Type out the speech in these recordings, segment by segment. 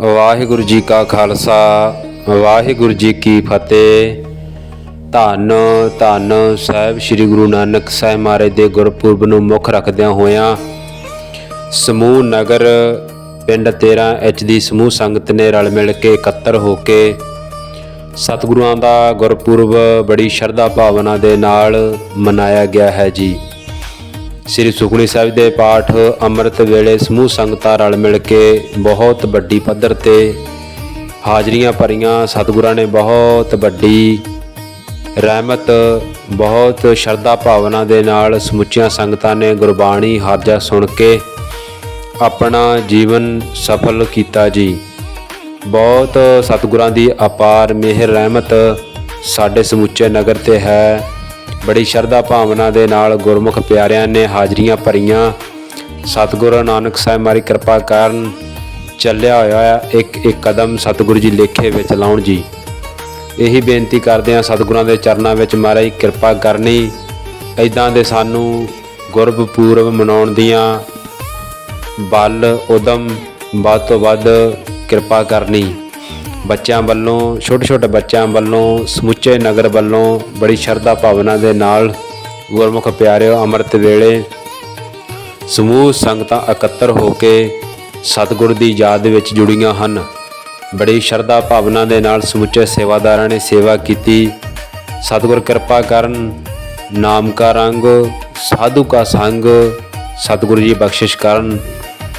ਵਾਹਿਗੁਰੂ ਜੀ ਕਾ ਖਾਲਸਾ, ਵਾਹਿਗੁਰੂ ਜੀ ਕੀ ਫਤਿਹ। ਧੰਨ ਧੰਨ ਸਾਹਿਬ ਸ੍ਰੀ ਗੁਰੂ ਨਾਨਕ ਸਾਹਿਬ ਮਹਾਰਾਜ ਦੇ ਗੁਰਪੁਰਬ ਨੂੰ ਮੁੱਖ ਰੱਖਦਿਆਂ ਹੋਇਆਂ ਸਮੂਹ ਨਗਰ ਪਿੰਡ 13 ਐਚ ਦੀ ਸਮੂਹ ਸੰਗਤ ਨੇ ਰਲ ਮਿਲ ਕੇ ਇਕੱਤਰ ਹੋ ਕੇ ਸਤਿਗੁਰਾਂ ਦਾ ਗੁਰਪੁਰਬ ਬੜੀ ਸ਼ਰਧਾ ਭਾਵਨਾ ਦੇ ਨਾਲ ਮਨਾਇਆ ਗਿਆ ਹੈ ਜੀ। ਸ੍ਰੀ ਸੁਖਮਨੀ ਸਾਹਿਬ ਦੇ ਪਾਠ, ਅੰਮ੍ਰਿਤ ਵੇਲੇ ਸਮੂਹ ਸੰਗਤਾਂ ਰਲ ਮਿਲ ਕੇ ਬਹੁਤ ਵੱਡੀ ਪੱਧਰ ਤੇ ਹਾਜ਼ਰੀਆਂ ਭਰੀਆਂ। ਸਤਿਗੁਰਾਂ ਨੇ ਬਹੁਤ ਵੱਡੀ ਰਹਿਮਤ, ਬਹੁਤ ਸ਼ਰਧਾ ਭਾਵਨਾ ਦੇ ਨਾਲ ਸਮੁੱਚੀਆਂ ਸੰਗਤਾਂ ਨੇ ਗੁਰਬਾਣੀ ਹਾਜ਼ਾ ਸੁਣ ਕੇ ਆਪਣਾ ਜੀਵਨ ਸਫਲ ਕੀਤਾ ਜੀ। ਬਹੁਤ ਸਤਿਗੁਰਾਂ ਦੀ ਅਪਾਰ ਮਿਹਰ ਰਹਿਮਤ ਸਾਡੇ ਸਮੁੱਚੇ ਨਗਰ ਤੇ ਹੈ। ਬੜੀ ਸ਼ਰਧਾ ਭਾਵਨਾ ਦੇ ਨਾਲ ਗੁਰਮੁਖ ਪਿਆਰਿਆਂ ਨੇ ਹਾਜ਼ਰੀਆਂ ਭਰੀਆਂ। ਸਤਿਗੁਰੂ ਨਾਨਕ ਸਾਹਿਬ ਮਾਰੀ ਕਿਰਪਾ ਕਰਨ ਚੱਲਿਆ ਹੋਇਆ ਹੈ ਇੱਕ ਇੱਕ ਕਦਮ ਸਤਿਗੁਰੂ ਜੀ ਲੇਖੇ ਵਿੱਚ ਲਾਉਣ ਜੀ। ਇਹੀ ਬੇਨਤੀ ਕਰਦੇ ਹਾਂ ਸਤਿਗੁਰਾਂ ਦੇ ਚਰਨਾਂ ਵਿੱਚ ਮਹਾਰਾਜ ਕਿਰਪਾ ਕਰਨੀ। ਇਦਾਂ ਦੇ ਸਾਨੂੰ ਗੁਰਬ ਪੂਰਬ ਮਨਾਉਣ ਦੀਆਂ ਬਲ, ਉਦਮ ਵੱਧ ਤੋਂ ਵੱਧ ਕਿਰਪਾ ਕਰਨੀ। ਬੱਚਿਆਂ ਵੱਲੋਂ, ਛੋਟੇ ਛੋਟੇ ਬੱਚਿਆਂ ਵੱਲੋਂ, ਸਮੁੱਚੇ ਨਗਰ ਵੱਲੋਂ ਬੜੀ ਸ਼ਰਧਾ ਭਾਵਨਾ ਦੇ ਨਾਲ ਗੁਰਮੁਖ ਪਿਆਰਿਓ ਅੰਮ੍ਰਿਤ ਵੇਲੇ ਸਮੂਹ ਸੰਗਤਾਂ ਇਕੱਤਰ ਹੋ ਕੇ ਸਤਿਗੁਰ ਦੀ ਯਾਦ ਵਿੱਚ ਜੁੜੀਆਂ ਹਨ। ਬੜੀ ਸ਼ਰਧਾ ਭਾਵਨਾ ਦੇ ਨਾਲ ਸਮੁੱਚੇ ਸੇਵਾਦਾਰਾਂ ਨੇ ਸੇਵਾ ਕੀਤੀ। ਸਤਿਗੁਰ ਕਿਰਪਾ ਕਰਨ ਨਾਮ ਕਾ ਰੰਗ ਸਾਧੂ ਕਾ ਸੰਗ, ਸਤਿਗੁਰੂ ਜੀ ਬਖਸ਼ਿਸ਼ ਕਰਨ,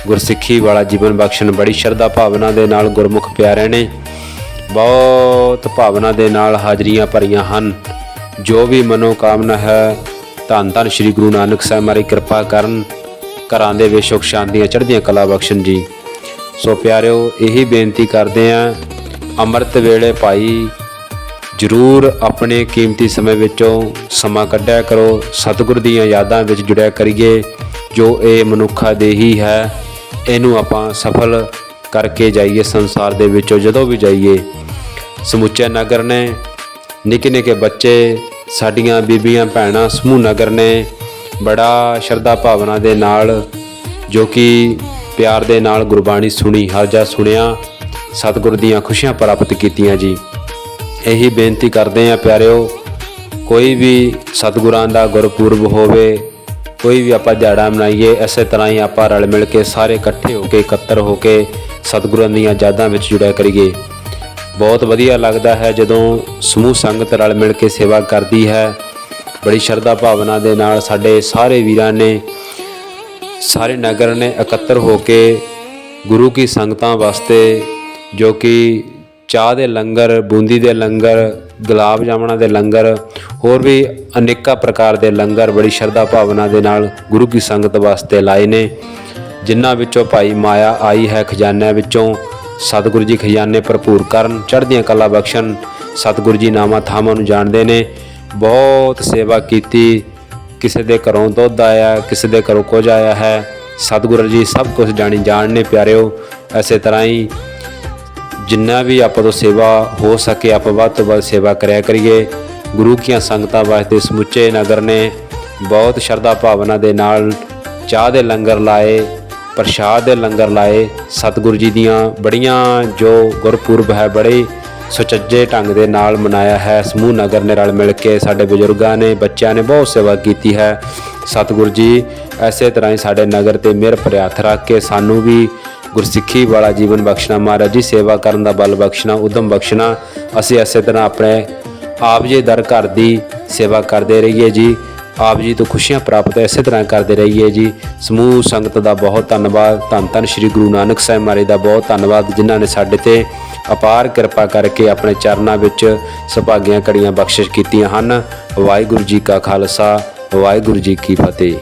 ਗੁਰਸਿੱਖੀ ਵਾਲਾ ਜੀਵਨ ਬਖਸ਼ਣ ਬੜੀ ਸ਼ਰਧਾ ਭਾਵਨਾ ਦੇ ਨਾਲ ਗੁਰਮੁਖ ਪਿਆਰੇ ਨੇ ਬਹੁਤ ਭਾਵਨਾ ਦੇ ਨਾਲ ਹਾਜ਼ਰੀਆਂ ਭਰੀਆਂ ਹਨ। ਜੋ ਵੀ ਮਨੋ ਕਾਮਨਾ ਹੈ, ਧੰਨ ਧੰਨ ਸ੍ਰੀ ਗੁਰੂ ਨਾਨਕ ਸਾਹਿਬ ਮਾਰੀ ਕਿਰਪਾ ਕਰਨ, ਘਰਾਂ ਦੇ ਵਿੱਚ ਸੁਖ ਸ਼ਾਂਤੀਆਂ ਚੜ੍ਹਦੀਆਂ ਕਲਾ ਬਖਸ਼ਣ ਜੀ। ਸੋ ਪਿਆਰਿਓ, ਇਹੀ ਬੇਨਤੀ ਕਰਦੇ ਆਂ ਅੰਮ੍ਰਿਤ ਵੇਲੇ ਭਾਈ ਜ਼ਰੂਰ ਆਪਣੇ ਕੀਮਤੀ ਸਮੇਂ ਵਿੱਚੋਂ ਸਮਾਂ ਕੱਢਿਆ ਕਰੋ, ਸਤਿਗੁਰ ਦੀਆਂ ਯਾਦਾਂ ਵਿੱਚ ਜੁੜਿਆ ਕਰੀਏ। ਜੋ ਇਹ ਮਨੁੱਖਾ ਦੇਹੀ ਹੈ, ਇਹਨੂੰ ਆਪਾਂ ਸਫਲ ਕਰਕੇ ਜਾਈਏ ਸੰਸਾਰ ਦੇ ਵਿੱਚੋਂ, ਜਦੋਂ ਵੀ ਜਾਈਏ। ਸਮੁੱਚੇ ਨਗਰ ਨੇ, ਨਿੱਕੇ ਨਿੱਕੇ ਬੱਚੇ, ਸਾਡੀਆਂ ਬੀਬੀਆਂ ਭੈਣਾਂ, ਸਮੂਹ ਨਗਰ ਨੇ ਬੜਾ ਸ਼ਰਧਾ ਭਾਵਨਾ ਦੇ ਨਾਲ, ਜੋ ਕਿ ਪਿਆਰ ਦੇ ਨਾਲ ਗੁਰਬਾਣੀ ਸੁਣੀ ਹਰਜਾ ਸੁਣਿਆ, ਸਤਿਗੁਰ ਦੀਆਂ ਖੁਸ਼ੀਆਂ ਪ੍ਰਾਪਤ ਕੀਤੀਆਂ ਜੀ। ਇਹੀ ਬੇਨਤੀ ਕਰਦੇ ਆ ਪਿਆਰਿਓ, ਕੋਈ ਵੀ ਸਤਿਗੁਰਾਂ ਦਾ ਗੁਰਪੁਰਬ ਹੋਵੇ, ਕੋਈ ਵੀ ਆਪਾਂ ਦਿਹਾੜਾ ਮਨਾਈਏ, ਇਸੇ ਤਰ੍ਹਾਂ ਹੀ ਆਪਾਂ ਰਲ ਮਿਲ ਕੇ ਸਾਰੇ ਇਕੱਠੇ ਹੋ ਕੇ, ਇਕੱਤਰ ਹੋ ਕੇ ਸਤਿਗੁਰਾਂ ਦੀਆਂ ਯਾਦਾਂ ਵਿੱਚ ਜੁੜਿਆ ਕਰੀਏ। ਬਹੁਤ ਵਧੀਆ ਲੱਗਦਾ ਹੈ ਜਦੋਂ ਸਮੂਹ ਸੰਗਤ ਰਲ ਮਿਲ ਕੇ ਸੇਵਾ ਕਰਦੀ ਹੈ। ਬੜੀ ਸ਼ਰਧਾ ਭਾਵਨਾ ਦੇ ਨਾਲ ਸਾਡੇ ਸਾਰੇ ਵੀਰਾਂ ਨੇ, ਸਾਰੇ ਨਗਰ ਨੇ ਇਕੱਤਰ ਹੋ ਕੇ ਗੁਰੂ ਕੀ ਸੰਗਤਾਂ ਵਾਸਤੇ ਜੋ ਕਿ ਚਾਹ ਦੇ ਲੰਗਰ, ਬੂੰਦੀ ਦੇ ਲੰਗਰ, ਗੁਲਾਬ ਜਾਮਣਾ ਦੇ ਲੰਗਰ, ਹੋਰ ਵੀ ਅਨੇਕਾਂ ਪ੍ਰਕਾਰ ਦੇ ਲੰਗਰ ਬੜੀ ਸ਼ਰਧਾ ਭਾਵਨਾ ਦੇ ਨਾਲ ਗੁਰੂ ਕੀ ਸੰਗਤ ਵਾਸਤੇ ਲਾਏ ਨੇ। ਜਿਨ੍ਹਾਂ ਵਿੱਚੋਂ ਭਾਈ ਮਾਇਆ ਆਈ ਹੈ ਖਜ਼ਾਨਿਆਂ ਵਿੱਚੋਂ, ਸਤਿਗੁਰੂ ਜੀ ਖਜ਼ਾਨੇ ਭਰਪੂਰ ਕਰਨ, ਚੜ੍ਹਦੀਆਂ ਕਲਾ ਬਖਸ਼ਣ, ਸਤਿਗੁਰੂ ਜੀ ਨਾਮਾ ਥਾਵਾਂ ਨੂੰ ਜਾਣਦੇ ਨੇ, ਬਹੁਤ ਸੇਵਾ ਕੀਤੀ, ਕਿਸੇ ਦੇ ਘਰੋਂ ਦੁੱਧ ਆਇਆ, ਕਿਸੇ ਦੇ ਘਰੋਂ ਕੁਝ ਆਇਆ ਹੈ, ਸਤਿਗੁਰੂ ਜੀ ਸਭ ਕੁਝ ਜਾਣੀ ਜਾਣਨੇ ਪਿਆਰਿਓ, ਐਸੇ ਤਰ੍ਹਾਂ ਹੀ ਜਿੰਨਾ ਵੀ ਆਪਾਂ ਤੋਂ ਸੇਵਾ ਹੋ ਸਕੇ, ਆਪਾਂ ਵੱਧ ਤੋਂ ਵੱਧ ਸੇਵਾ ਕਰਿਆ ਕਰੀਏ। ਗੁਰੂ ਕੀਆਂ ਸੰਗਤਾਂ ਵਾਸਤੇ ਸਮੁੱਚੇ ਨਗਰ ਨੇ, ਬਹੁਤ ਸ਼ਰਧਾ ਭਾਵਨਾ ਦੇ ਨਾਲ ਚਾਹ ਦੇ ਲੰਗਰ ਲਾਏ ਪ੍ਰਸ਼ਾਦ ਦੇ ਲੰਗਰ ਲਾਏ। ਸਤਿਗੁਰੂ ਜੀ ਦੀਆਂ ਬੜੀਆਂ ਜੋ ਗੁਰਪੁਰਬ ਹੈ, ਬੜੇ ਸੁਚੱਜੇ ਢੰਗ ਦੇ ਨਾਲ ਮਨਾਇਆ ਹੈ। ਸਮੂਹ ਨਗਰ ਨੇ ਰਲ ਮਿਲ ਕੇ ਸਾਡੇ ਬਜ਼ੁਰਗਾਂ ਨੇ, ਬੱਚਿਆਂ ਨੇ ਬਹੁਤ ਸੇਵਾ ਕੀਤੀ ਹੈ। ਸਤਿਗੁਰੂ ਜੀ ਐਸੇ ਤਰ੍ਹਾਂ ਹੀ ਸਾਡੇ ਨਗਰ ਤੇ ਮਿਹਰ ਭਰਿਆ ਰੱਖ ਕੇ ਸਾਨੂੰ ਵੀ ਗੁਰਸਿੱਖੀ ਵਾਲਾ ਜੀਵਨ ਬਖਸ਼ਣਾ, ਮਹਾਰਾਜ ਜੀ, ਸੇਵਾ ਕਰਨ ਦਾ ਬਲ ਬਖਸ਼ਣਾ, ਉਦਮ ਬਖਸ਼ਣਾ, ਅਸੀਂ ਐਸੇ ਤਰ੍ਹਾਂ ਆਪਣੇ ਆਪ ਜੀ ਦਰ ਘਰ ਦੀ ਸੇਵਾ ਕਰਦੇ ਰਹੀਏ ਜੀ। ਆਪ ਜੀ ਤੋਂ ਖੁਸ਼ੀਆਂ ਪ੍ਰਾਪਤ ਇਸੇ ਤਰ੍ਹਾਂ ਕਰਦੇ ਰਹੀਏ ਜੀ। ਸਮੂਹ ਸੰਗਤ ਦਾ ਬਹੁਤ ਧੰਨਵਾਦ। ਧੰਨ ਧੰਨ ਸ੍ਰੀ ਗੁਰੂ ਨਾਨਕ ਸਾਹਿਬ ਮਹਾਰਾਜ ਦਾ ਬਹੁਤ ਧੰਨਵਾਦ, ਜਿਨ੍ਹਾਂ ਨੇ ਸਾਡੇ ਤੇ ਅਪਾਰ ਕਿਰਪਾ ਕਰਕੇ ਆਪਣੇ ਚਰਨਾਂ ਵਿੱਚ ਸੁਭਾਗੀਆਂ ਕੜੀਆਂ ਬਖਸ਼ਿਸ਼ ਕੀਤੀਆਂ ਹਨ। ਵਾਹਿਗੁਰੂ ਜੀ ਕਾ ਖਾਲਸਾ, ਵਾਹਿਗੁਰੂ ਜੀ ਕੀ ਫਤਿਹ।